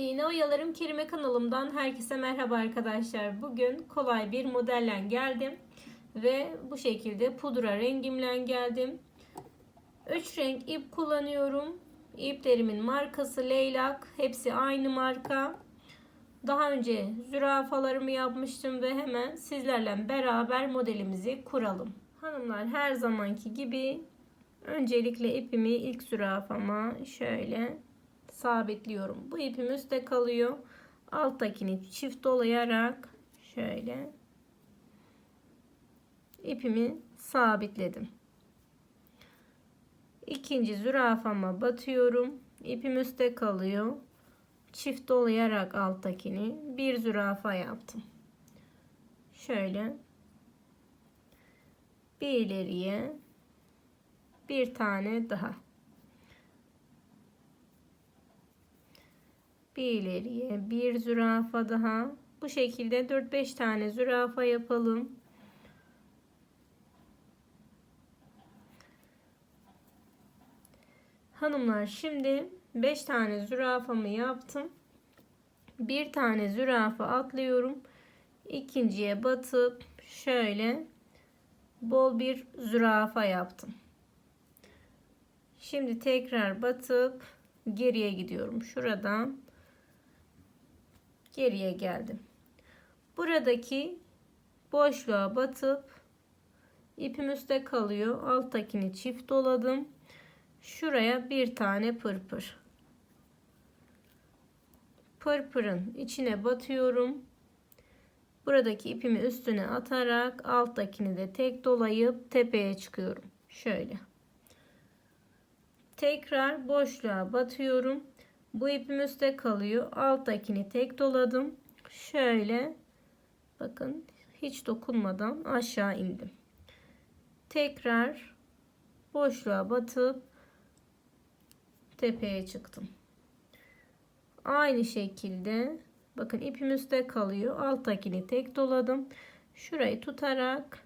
İğne Oyalarım Kerime kanalımdan herkese merhaba arkadaşlar. Bugün kolay bir modelle geldim. Ve bu şekilde pudra rengimle geldim. 3 renk ip kullanıyorum. İplerimin markası Leylak. Hepsi aynı marka. Daha önce zürafalarımı yapmıştım ve hemen sizlerle beraber modelimizi kuralım. Hanımlar her zamanki gibi öncelikle ipimi ilk zürafama şöyle sabitliyorum. Bu ipim üstte kalıyor. Alttakini çift dolayarak şöyle ipimi sabitledim. İkinci zürafama batıyorum. İpim üstte kalıyor. Çift dolayarak alttakini bir zürafa yaptım. Şöyle bir ileriye bir tane daha. Bir ileriye bir zürafa daha. Bu şekilde 4-5 tane zürafa yapalım. Hanımlar şimdi 5 tane zürafamı yaptım. Bir tane zürafa atlıyorum. İkinciye batıp şöyle bol bir zürafa yaptım. Şimdi tekrar batıp geriye gidiyorum. Şuradan geriye geldim. Buradaki boşluğa batıp ipim üstte kalıyor. Alttakini çift doladım. Şuraya bir tane pırpır. Pırpırın içine batıyorum. Buradaki ipimi üstüne atarak alttakini de tek dolayıp tepeye çıkıyorum. Şöyle. Tekrar boşluğa batıyorum. Bu ipim üstte kalıyor. Alttakini tek doladım. Şöyle bakın hiç dokunmadan aşağı indim. Tekrar boşluğa batıp tepeye çıktım. Aynı şekilde bakın ipim üstte kalıyor. Alttakini tek doladım. Şurayı tutarak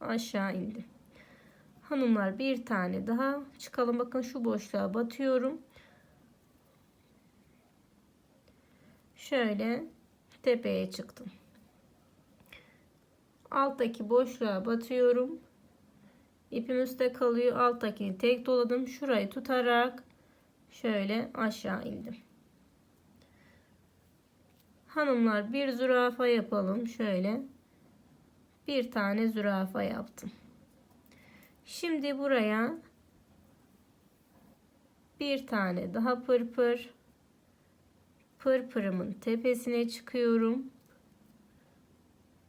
aşağı indim. Hanımlar bir tane daha çıkalım. Bakın şu boşluğa batıyorum. Şöyle tepeye çıktım. Alttaki boşluğa batıyorum. İpim üstte kalıyor. Alttakini tek doladım. Şurayı tutarak şöyle aşağı indim. Hanımlar bir zürafa yapalım. Şöyle bir tane zürafa yaptım. Şimdi buraya bir tane daha pırpır pırpırımın tepesine çıkıyorum.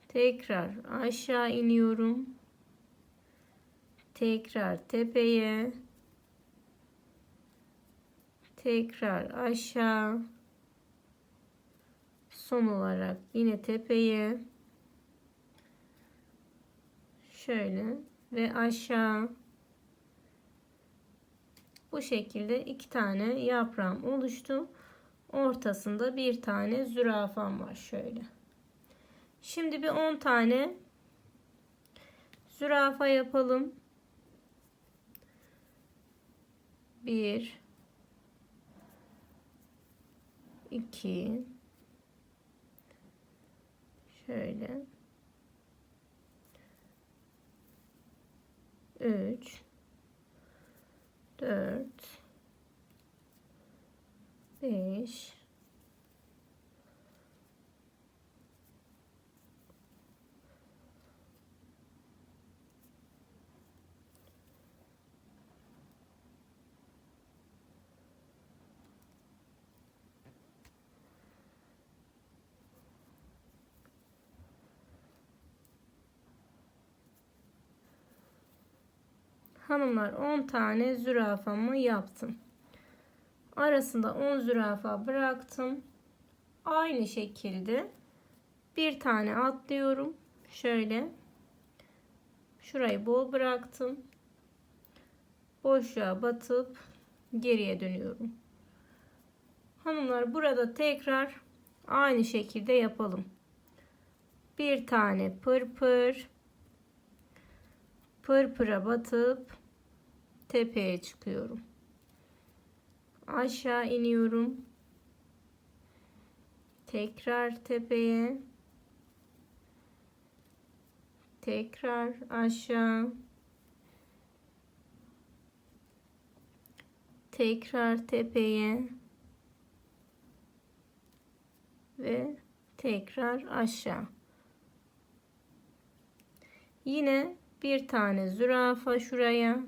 Tekrar aşağı iniyorum. Tekrar tepeye. Tekrar aşağı. Son olarak yine tepeye. Şöyle ve aşağı. Bu şekilde iki tane yaprağım oluştu ortasında bir tane zürafam var şöyle. Şimdi bir 10 tane zürafa yapalım. 1 2 şöyle 3 4 5 Hanımlar 10 tane zürafamı yaptım arasında 10 zürafa bıraktım. Aynı şekilde bir tane atlıyorum. Şöyle şurayı bol bıraktım. Boşluğa batıp geriye dönüyorum. Hanımlar burada tekrar aynı şekilde yapalım. Bir tane pırpır pırpıra batıp tepeye çıkıyorum aşağı iniyorum. Tekrar tepeye. Tekrar aşağı. Tekrar tepeye. Ve tekrar aşağı. Yine bir tane zürafa şuraya.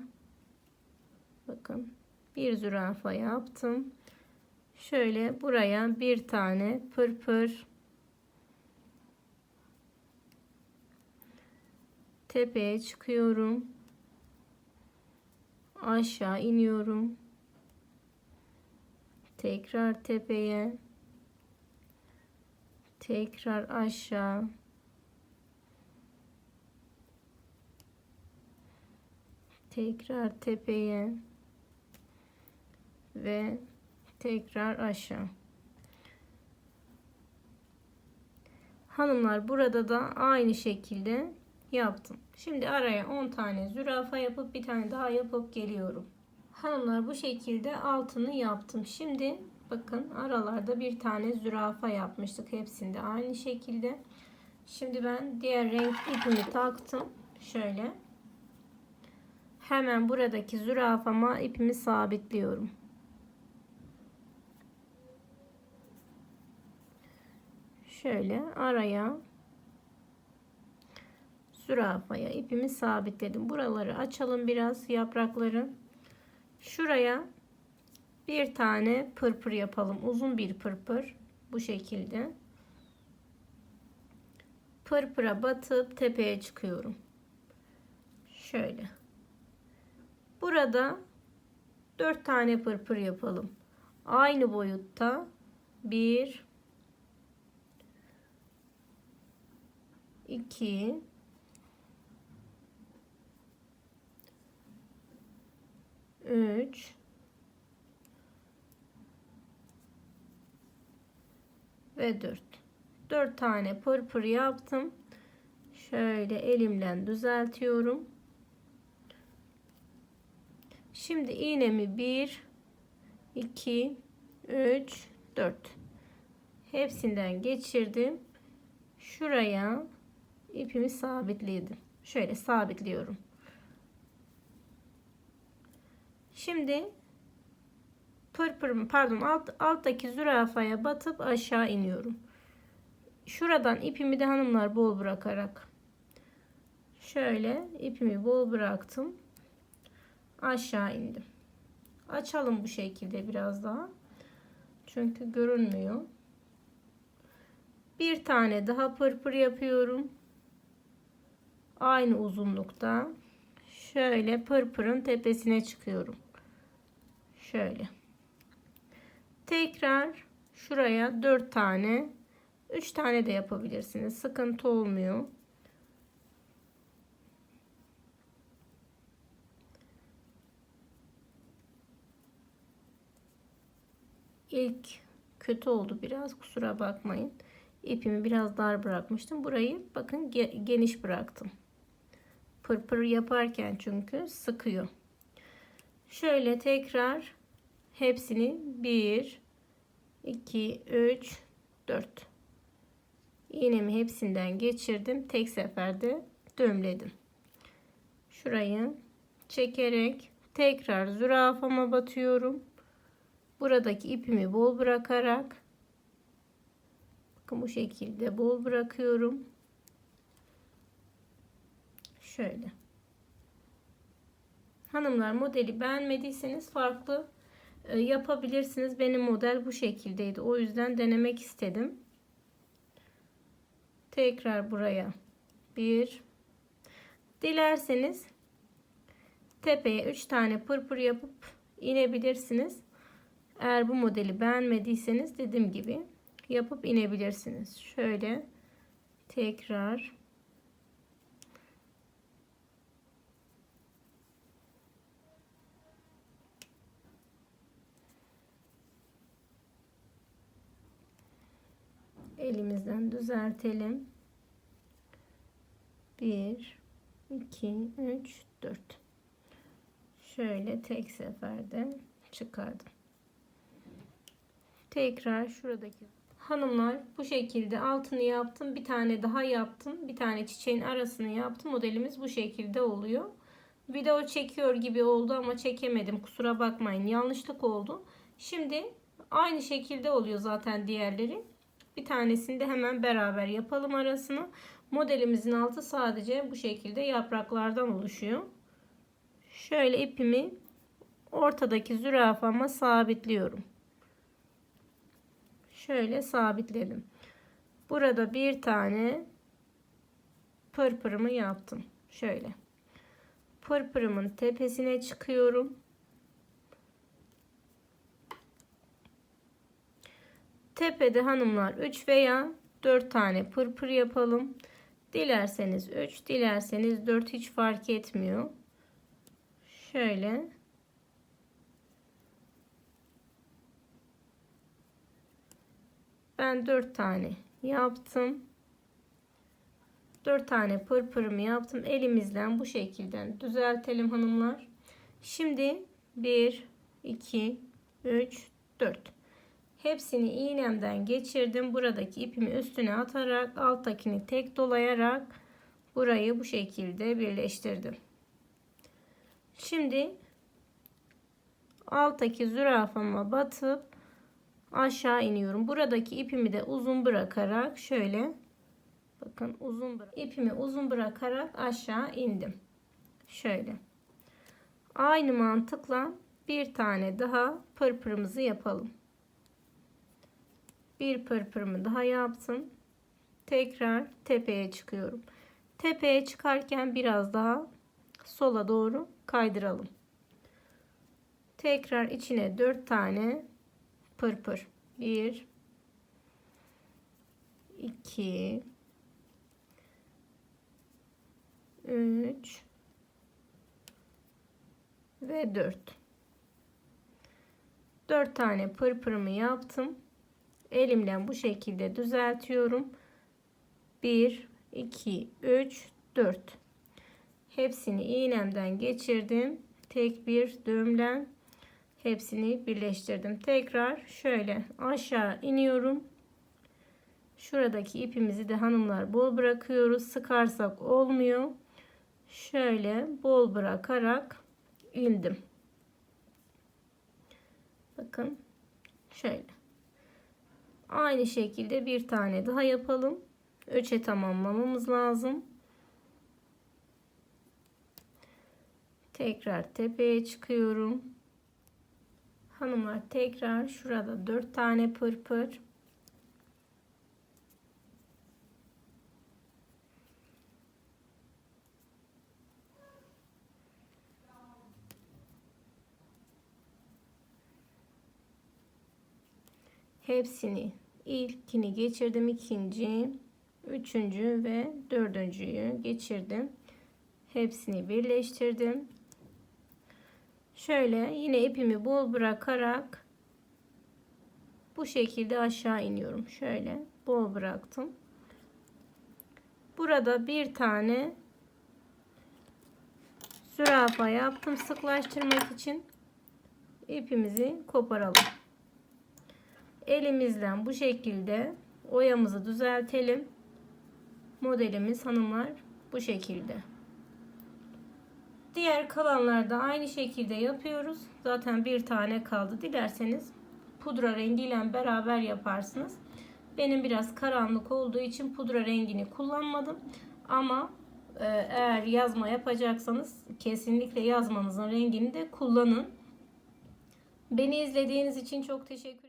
Bakın bir zürafa yaptım. Şöyle buraya bir tane pırpır. Tepeye çıkıyorum. Aşağı iniyorum. Tekrar tepeye. Tekrar aşağı. Tekrar tepeye ve tekrar aşağı. Hanımlar burada da aynı şekilde yaptım. Şimdi araya 10 tane zürafa yapıp bir tane daha yapıp geliyorum. Hanımlar bu şekilde altını yaptım. Şimdi bakın aralarda bir tane zürafa yapmıştık. Hepsinde aynı şekilde. Şimdi ben diğer renk ipimi taktım. Şöyle. Hemen buradaki zürafama ipimi sabitliyorum şöyle araya zürafaya ipimi sabitledim. Buraları açalım biraz yaprakları. Şuraya bir tane pırpır yapalım. Uzun bir pırpır bu şekilde. Pırpıra batıp tepeye çıkıyorum. Şöyle. Burada dört tane pırpır yapalım. Aynı boyutta bir 2 3 ve 4 4 tane pırpır yaptım. Şöyle elimle düzeltiyorum. Şimdi iğnemi 1 2 3 4 hepsinden geçirdim. Şuraya ipimi sabitledim. Şöyle sabitliyorum. Şimdi pırpırımı pardon alt, alttaki zürafaya batıp aşağı iniyorum. Şuradan ipimi de hanımlar bol bırakarak şöyle ipimi bol bıraktım. Aşağı indim. Açalım bu şekilde biraz daha. Çünkü görünmüyor. Bir tane daha pırpır yapıyorum aynı uzunlukta. Şöyle pırpırın tepesine çıkıyorum. Şöyle. Tekrar şuraya 4 tane 3 tane de yapabilirsiniz. Sıkıntı olmuyor. İlk kötü oldu biraz kusura bakmayın. İpimi biraz dar bırakmıştım. Burayı bakın geniş bıraktım pırpır yaparken çünkü sıkıyor. Şöyle tekrar hepsini 1 2 3 4 iğnemi hepsinden geçirdim. Tek seferde düğümledim. Şurayı çekerek tekrar zürafama batıyorum. Buradaki ipimi bol bırakarak bakın bu şekilde bol bırakıyorum şöyle. Hanımlar modeli beğenmediyseniz farklı e, yapabilirsiniz. Benim model bu şekildeydi. O yüzden denemek istedim. Tekrar buraya. Bir. Dilerseniz tepeye 3 tane pırpır yapıp inebilirsiniz. Eğer bu modeli beğenmediyseniz dediğim gibi yapıp inebilirsiniz. Şöyle tekrar elimizden düzeltelim. 1 2 3 4 şöyle tek seferde çıkardım. Tekrar şuradaki Hanımlar bu şekilde altını yaptım. Bir tane daha yaptım. Bir tane çiçeğin arasını yaptım. Modelimiz bu şekilde oluyor. Video çekiyor gibi oldu ama çekemedim. Kusura bakmayın. Yanlışlık oldu. Şimdi aynı şekilde oluyor zaten diğerleri. Bir tanesini de hemen beraber yapalım arasını. Modelimizin altı sadece bu şekilde yapraklardan oluşuyor. Şöyle ipimi ortadaki zürafama sabitliyorum. Şöyle sabitledim. Burada bir tane pırpırımı yaptım. Şöyle. Pırpırımın tepesine çıkıyorum. Tepede hanımlar 3 veya 4 tane pırpır yapalım. Dilerseniz 3, dilerseniz 4 hiç fark etmiyor. Şöyle. Ben 4 tane yaptım. 4 tane pırpırımı yaptım. Elimizden bu şekilde düzeltelim hanımlar. Şimdi 1, 2, 3, 4. Hepsini iğnemden geçirdim. Buradaki ipimi üstüne atarak alttakini tek dolayarak burayı bu şekilde birleştirdim. Şimdi alttaki zürafama batıp aşağı iniyorum. Buradaki ipimi de uzun bırakarak şöyle bakın uzun ipimi uzun bırakarak aşağı indim. Şöyle. Aynı mantıkla bir tane daha pırpırımızı yapalım. Bir pırpırımı daha yaptım. Tekrar tepeye çıkıyorum. Tepeye çıkarken biraz daha sola doğru kaydıralım. Tekrar içine 4 tane pırpır. 1 2 3 ve 4 4 tane pırpırımı yaptım. Elimle bu şekilde düzeltiyorum. 1 2 3 4 Hepsini iğnemden geçirdim. Tek bir düğümle hepsini birleştirdim. Tekrar şöyle aşağı iniyorum. Şuradaki ipimizi de hanımlar bol bırakıyoruz. Sıkarsak olmuyor. Şöyle bol bırakarak indim. Bakın şöyle. Aynı şekilde bir tane daha yapalım. 3'e tamamlamamız lazım. Tekrar tepeye çıkıyorum. Hanımlar tekrar şurada 4 tane pırpır. Hepsini ilkini geçirdim. İkinci üçüncü ve dördüncüyü geçirdim. Hepsini birleştirdim. Şöyle yine ipimi bol bırakarak bu şekilde aşağı iniyorum. Şöyle bol bıraktım. Burada bir tane zürafa yaptım sıklaştırmak için. İpimizi koparalım elimizden bu şekilde oyamızı düzeltelim. Modelimiz hanımlar bu şekilde. Diğer kalanlarda aynı şekilde yapıyoruz. Zaten bir tane kaldı. Dilerseniz pudra rengiyle beraber yaparsınız. Benim biraz karanlık olduğu için pudra rengini kullanmadım. Ama e, eğer yazma yapacaksanız kesinlikle yazmanızın rengini de kullanın. Beni izlediğiniz için çok teşekkür